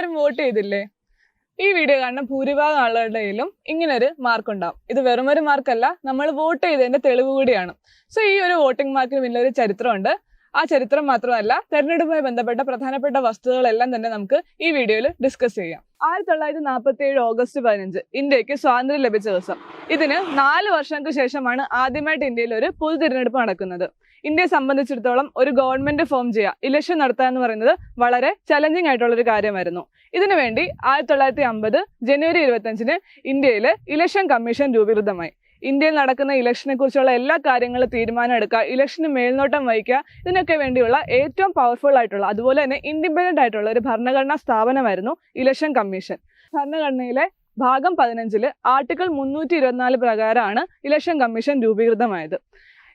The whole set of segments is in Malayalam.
എല്ലാവരും വോട്ട് ചെയ്തില്ലേ? ഈ വീഡിയോ കാണുന്ന ഭൂരിഭാഗം ആളുകളുടെയിലും ഇങ്ങനെ ഒരു മാർക്ക് ഉണ്ടാവും ഇത് വെറും ഒരു മാർക്കല്ല നമ്മൾ വോട്ട് ചെയ്തതിന്റെ തെളിവ് കൂടിയാണ്. സോ ഈ ഒരു വോട്ടിംഗ് മാർക്കിന് വലിയൊരു ചരിത്രമുണ്ട്. ആ ചരിത്രം മാത്രമല്ല തെരഞ്ഞെടുപ്പുമായി ബന്ധപ്പെട്ട പ്രധാനപ്പെട്ട വസ്തുതകളെല്ലാം തന്നെ നമുക്ക് ഈ വീഡിയോയിൽ ഡിസ്കസ് ചെയ്യാം. ആയിരത്തി തൊള്ളായിരത്തി നാൽപ്പത്തി ഏഴ് ഓഗസ്റ്റ് പതിനഞ്ച് ഇന്ത്യയ്ക്ക് സ്വാതന്ത്ര്യം ലഭിച്ച ദിവസം. ഇതിന് നാല് വർഷങ്ങൾക്ക് ശേഷമാണ് ആദ്യമായിട്ട് ഇന്ത്യയിൽ ഒരു പൊതു തിരഞ്ഞെടുപ്പ് നടക്കുന്നത്. ഇന്ത്യയെ സംബന്ധിച്ചിടത്തോളം ഒരു ഗവൺമെന്റ് ഫോം ചെയ്യുക ഇലക്ഷൻ നടത്തുക എന്ന് പറയുന്നത് വളരെ ചലഞ്ചിങ് ആയിട്ടുള്ള ഒരു കാര്യമായിരുന്നു. ഇതിനുവേണ്ടി ആയിരത്തി തൊള്ളായിരത്തി അമ്പത് ജനുവരി ഇരുപത്തഞ്ചിന് ഇന്ത്യയിൽ ഇലക്ഷൻ കമ്മീഷൻ രൂപീകൃതമായി. ഇന്ത്യയിൽ നടക്കുന്ന ഇലക്ഷനെ കുറിച്ചുള്ള എല്ലാ കാര്യങ്ങളും തീരുമാനം എടുക്കുക ഇലക്ഷന് മേൽനോട്ടം വഹിക്കുക ഇതിനൊക്കെ വേണ്ടിയുള്ള ഏറ്റവും പവർഫുൾ ആയിട്ടുള്ള അതുപോലെ തന്നെ ഇൻഡിപെൻഡന്റ് ആയിട്ടുള്ള ഒരു ഭരണഘടനാ സ്ഥാപനമായിരുന്നു ഇലക്ഷൻ കമ്മീഷൻ ഭരണഘടനയിലെ ഭാഗം പതിനഞ്ചിൽ ആർട്ടിക്കിൾ മുന്നൂറ്റി ഇരുപത്തിനാല് പ്രകാരമാണ് ഇലക്ഷൻ കമ്മീഷൻ രൂപീകൃതമായത്.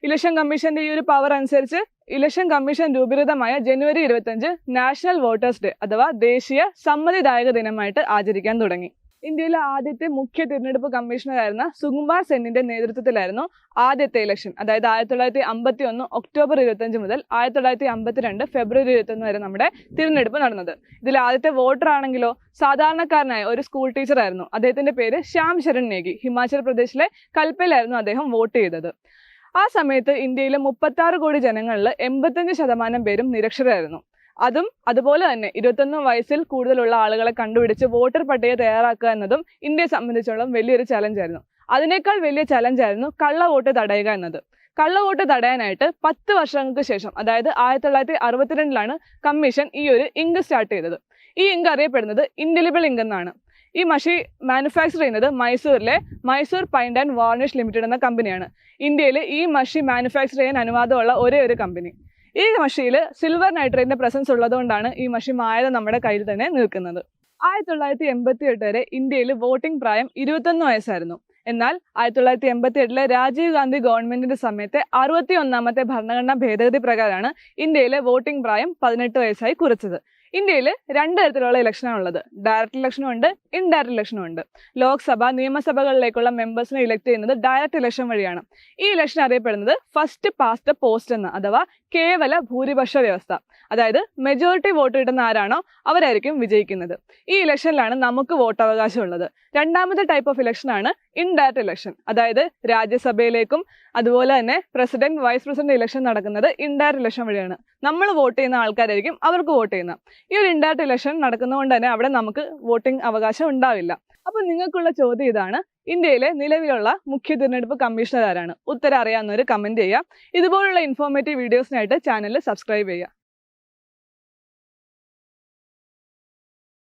ഇലക്ഷൻ കമ്മീഷന്റെ ഈ ഒരു പവർ അനുസരിച്ച് ഇലക്ഷൻ കമ്മീഷൻ രൂപീകൃതമായ ജനുവരി ഇരുപത്തഞ്ച് നാഷണൽ വോട്ടേഴ്സ് ഡേ അഥവാ ദേശീയ സമ്മതിദായക ദിനമായിട്ട് ആചരിക്കാൻ തുടങ്ങി. ഇന്ത്യയിലെ ആദ്യത്തെ മുഖ്യ തിരഞ്ഞെടുപ്പ് കമ്മീഷണറായിരുന്ന സുകുമാർ സെന്നിന്റെ നേതൃത്വത്തിലായിരുന്നു ആദ്യത്തെ ഇലക്ഷൻ. അതായത് ആയിരത്തി തൊള്ളായിരത്തി അമ്പത്തി ഒന്ന് ഒക്ടോബർ ഇരുപത്തഞ്ച് മുതൽ ആയിരത്തി തൊള്ളായിരത്തി അമ്പത്തിരണ്ട് ഫെബ്രുവരി ഇരുപത്തൊന്ന് വരെ നമ്മുടെ തിരഞ്ഞെടുപ്പ് നടന്നത്. ഇതിൽ ആദ്യത്തെ വോട്ടർ ആണെങ്കിലോ സാധാരണക്കാരനായ ഒരു സ്കൂൾ ടീച്ചറായിരുന്നു അദ്ദേഹത്തിന്റെ പേര് ശ്യാം ശരൺ നേഗി. ഹിമാചൽ പ്രദേശിലെ കൽപ്പയിലായിരുന്നു അദ്ദേഹം വോട്ട് ചെയ്തത്. ആ സമയത്ത് ഇന്ത്യയിലെ മുപ്പത്തി ആറ് കോടി ജനങ്ങളിൽ എൺപത്തഞ്ച് ശതമാനം പേരും നിരക്ഷരായിരുന്നു അതും അതുപോലെ തന്നെ ഇരുപത്തൊന്ന് വയസ്സിൽ കൂടുതലുള്ള ആളുകളെ കണ്ടുപിടിച്ച് വോട്ടർ പട്ടിക തയ്യാറാക്കുക എന്നതും ഇന്ത്യയെ സംബന്ധിച്ചോളം വലിയൊരു ചലഞ്ചായിരുന്നു അതിനേക്കാൾ വലിയ ചലഞ്ചായിരുന്നു കള്ള വോട്ട് തടയുക എന്നത്. കള്ള വോട്ട് തടയാനായിട്ട് പത്ത് വർഷങ്ങൾക്ക് ശേഷം അതായത് ആയിരത്തി തൊള്ളായിരത്തി അറുപത്തിരണ്ടിലാണ് കമ്മീഷൻ ഈ ഒരു ഇങ്ക് സ്റ്റാർട്ട് ചെയ്തത്. ഈ ഇങ്ക് അറിയപ്പെടുന്നത് ഇൻഡെലിബിൾ ഇങ്ക് എന്നാണ്. ഈ മഷി മാനുഫാക്ചർ ചെയ്യുന്നത് മൈസൂരിലെ Mysore paint and varnish limited എന്ന കമ്പനിയാണ് ഇന്ത്യയിൽ ഈ മഷി മാനുഫാക്ചർ ചെയ്യാൻ അനുവാദമുള്ള ഒരേ ഒരു കമ്പനി ഈ മഷിയിൽ സിൽവർ നൈട്രേറ്റിന്റെ പ്രസൻസ് ഉള്ളതുകൊണ്ടാണ് ഈ മഷി മായത് നമ്മുടെ കയ്യിൽ തന്നെ നിൽക്കുന്നത്. ആയിരത്തി തൊള്ളായിരത്തി എൺപത്തി എട്ട് വരെ ഇന്ത്യയിൽ വോട്ടിംഗ് പ്രായം ഇരുപത്തൊന്ന് വയസ്സായിരുന്നു. എന്നാൽ ആയിരത്തി തൊള്ളായിരത്തി എൺപത്തി എട്ടിലെ രാജീവ് ഗാന്ധി ഗവൺമെന്റിന്റെ സമയത്തെ അറുപത്തി ഒന്നാമത്തെ ഭരണഘടനാ ഭേദഗതി പ്രകാരമാണ് ഇന്ത്യയിലെ വോട്ടിംഗ് പ്രായം പതിനെട്ട് വയസ്സായി കുറച്ചത്. ഇന്ത്യയിൽ രണ്ട് തരത്തിലുള്ള ഇലക്ഷനാണ് ഉള്ളത് ഡയറക്റ്റ് ഇലക്ഷനും ഉണ്ട് ഇൻഡയറക്റ്റ് ഇലക്ഷനും ഉണ്ട് ലോക്സഭ നിയമസഭകളിലേക്കുള്ള മെമ്പേഴ്സിനെ ഇലക്ട് ചെയ്യുന്നത് ഡയറക്റ്റ് ഇലക്ഷൻ വഴിയാണ്. ഈ ഇലക്ഷൻ അറിയപ്പെടുന്നത് ഫസ്റ്റ് പാസ്റ്റ് പോസ്റ്റ് എന്ന് അഥവാ കേവല ഭൂരിപക്ഷ വ്യവസ്ഥ. അതായത് മെജോറിറ്റി വോട്ട് കിട്ടുന്ന ആരാണോ അവരായിരിക്കും വിജയിക്കുന്നത്. ഈ ഇലക്ഷനിലാണ് നമുക്ക് വോട്ടവകാശം ഉള്ളത് രണ്ടാമത്തെ ടൈപ്പ് ഓഫ് ഇലക്ഷൻ ആണ് ദാറ്റ് ഇലക്ഷൻ അതായത് രാജ്യസഭയിലേക്കും അതുപോലെ തന്നെ പ്രസിഡന്റ് വൈസ് പ്രസിഡന്റ് ഇലക്ഷൻ നടക്കുന്നത് ഇൻഡയറക്ട് ഇലക്ഷൻ വഴിയാണ്. നമ്മൾ വോട്ട് ചെയ്യുന്ന ആൾക്കാരായിരിക്കും അവർക്ക് വോട്ട് ചെയ്യുന്നത് ഈ ഒരു ഇൻഡയറക്ട് ഇലക്ഷൻ നടക്കുന്നതുകൊണ്ട് തന്നെ അവിടെ നമുക്ക് വോട്ടിംഗ് അവകാശം ഉണ്ടാവില്ല. അപ്പൊ നിങ്ങൾക്കുള്ള ചോദ്യം ഇതാണ്. ഇന്ത്യയിലെ നിലവിലുള്ള മുഖ്യ തിരഞ്ഞെടുപ്പ് കമ്മീഷണർ ആരാണ്? ഉത്തരം അറിയാവുന്നവർ കമന്റ് ചെയ്യുക. ഇതുപോലുള്ള ഇൻഫോർമേറ്റീവ് വീഡിയോസിനായിട്ട് ചാനൽ സബ്സ്ക്രൈബ് ചെയ്യുക.